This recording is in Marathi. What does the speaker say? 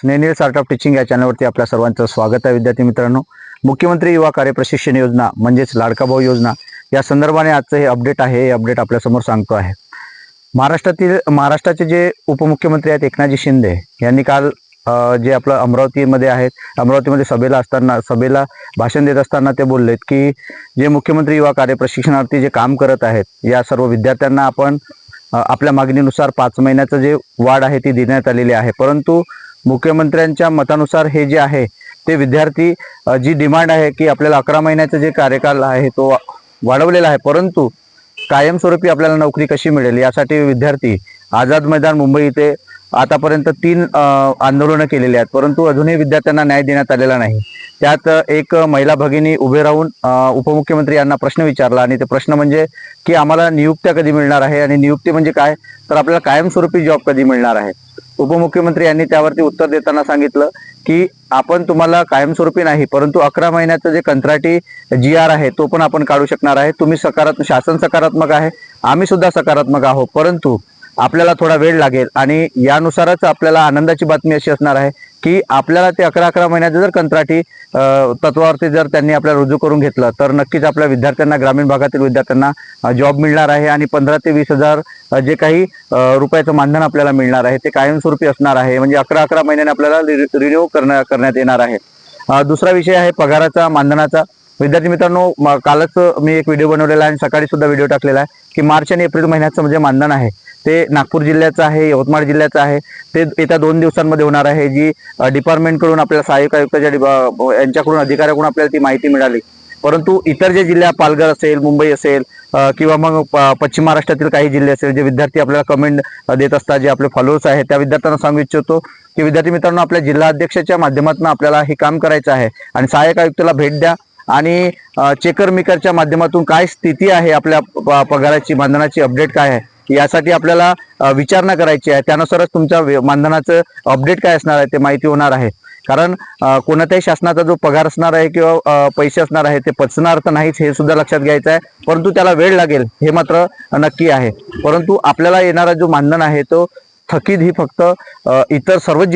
स्नेनील स्टार्ट ऑफ टीचिंग या चॅनलवरती आपल्या सर्वांचं स्वागत आहे. विद्यार्थी मित्रांनो मुख्यमंत्री युवा कार्यप्रशिक्षण योजना म्हणजेच लाडका भाऊ योजना या संदर्भाने आजचं हे अपडेट आहे. हे अपडेट आपल्यासमोर सांगतो आहे. महाराष्ट्रातील महाराष्ट्राचे जे उपमुख्यमंत्री आहेत एकनाथजी शिंदे यांनी काल जे आपलं अमरावतीमध्ये आहेत अमरावतीमध्ये सभेला असताना सभेला भाषण देत असताना ते बोललेत की जे मुख्यमंत्री युवा कार्यप्रशिक्षणार्थी जे काम करत आहेत या सर्व विद्यार्थ्यांना आपण आपल्या मागणीनुसार पाच महिन्याचं जे वाढ आहे ती देण्यात आलेली आहे. परंतु मुख्यमंत्र्यांच्या मतानुसार हे जे आहे ते विद्यार्थी जी डिमांड आहे की आपल्याला अकरा महिन्याचा जे कार्यकाल आहे तो वा- वाढवलेला आहे. परंतु कायमस्वरूपी आपल्याला नोकरी कशी मिळेल? यासाठी विद्यार्थी आझाद मैदान मुंबई इथे आतापर्यंत तीन आंदोलनं केलेली आहेत. परंतु अजूनही विद्यार्थ्यांना न्याय देण्यात आलेला नाही. त्यात एक महिला भगिनी उभे राहून उपमुख्यमंत्री यांना प्रश्न विचारला आणि ते प्रश्न म्हणजे की आम्हाला नियुक्त्या कधी मिळणार आहे आणि नियुक्ती म्हणजे काय? तर आपल्याला कायमस्वरूपी जॉब कधी मिळणार आहे? उपमुख्यमंत्री यांनी त्यावरती उत्तर देताना सांगितलं की आपण तुम्हाला कायमस्वरूपी नाही परंतु अकरा महिन्याचं जे कंत्राटी जी आर आहे तो पण आपण काढू शकणार आहे. तुम्ही सकारात्मक शासन सकारात्मक आहे. आम्ही सुद्धा सकारात्मक आहोत. परंतु आपल्याला थोडा वेळ लागेल आणि यानुसारच आपल्याला आनंदाची बातमी अशी असणार आहे की आपल्याला ते अकरा अकरा महिन्याचं जर कंत्राटी तत्वावरती जर त्यांनी आपल्याला रुजू करून घेतलं तर नक्कीच आपल्या विद्यार्थ्यांना ग्रामीण भागातील विद्यार्थ्यांना जॉब मिळणार आहे आणि पंधरा ते वीस हजार जे काही रुपयाचं मानधन आपल्याला मिळणार आहे ते कायमस्वरूपी असणार आहे. म्हणजे अकरा अकरा महिन्याने आपल्याला रिन्यू करण्या करण्यात येणार आहे. दुसरा विषय आहे पगाराचा मानधनाचा. विद्यार्थी मित्रांनो कालच मी एक व्हिडिओ बनवलेला आहे आणि सकाळी सुद्धा व्हिडिओ टाकलेला आहे की मार्च आणि एप्रिल महिन्याचं म्हणजे मानधन आहे ते नागपूर जिल्ह्याचं आहे यवतमाळ जिल्ह्याचं आहे. ते येत्या दोन दिवसांमध्ये होणार आहे जी डिपार्टमेंटकडून आपल्याला सहाय्यक आयुक्ताच्या यांच्याकडून अधिकाऱ्याकडून आपल्याला ती माहिती मिळाली. परंतु इतर जे जिल्ह्या पालघर असेल मुंबई असेल किंवा मग प- पश्चिम महाराष्ट्रातील काही जिल्हे असेल जे विद्यार्थी आपल्याला कमेंट देत असतात जे आपले फॉलोअर्स आहेत त्या विद्यार्थ्यांना सांगू इच्छितो की विद्यार्थी मित्रांनो आपल्या जिल्हा अध्यक्षाच्या माध्यमातून आपल्याला हे काम करायचं आहे. आणि सहाय्यक आयुक्ताला भेट द्या आणि चेकर मेकरच्या माध्यमातून काय स्थिती आहे आपल्या प- पगाराची मानधनाची अपडेट काय आहे यासाठी आपल्याला विचारणा करायची आहे. त्यानुसारच तुमच्या मानधनाचं अपडेट काय असणार आहे ते माहिती होणार आहे. कारण कोणत्याही शासनाचा जो पगार असणार आहे किंवा पैसे असणार आहे ते पचणार तर नाहीच हे सुद्धा लक्षात घ्यायचं आहे. परंतु त्याला वेळ लागेल हे मात्र नक्की आहे. परंतु आपल्याला येणारा जो मानधन आहे तो थकीत ही फक्त इतर सर्व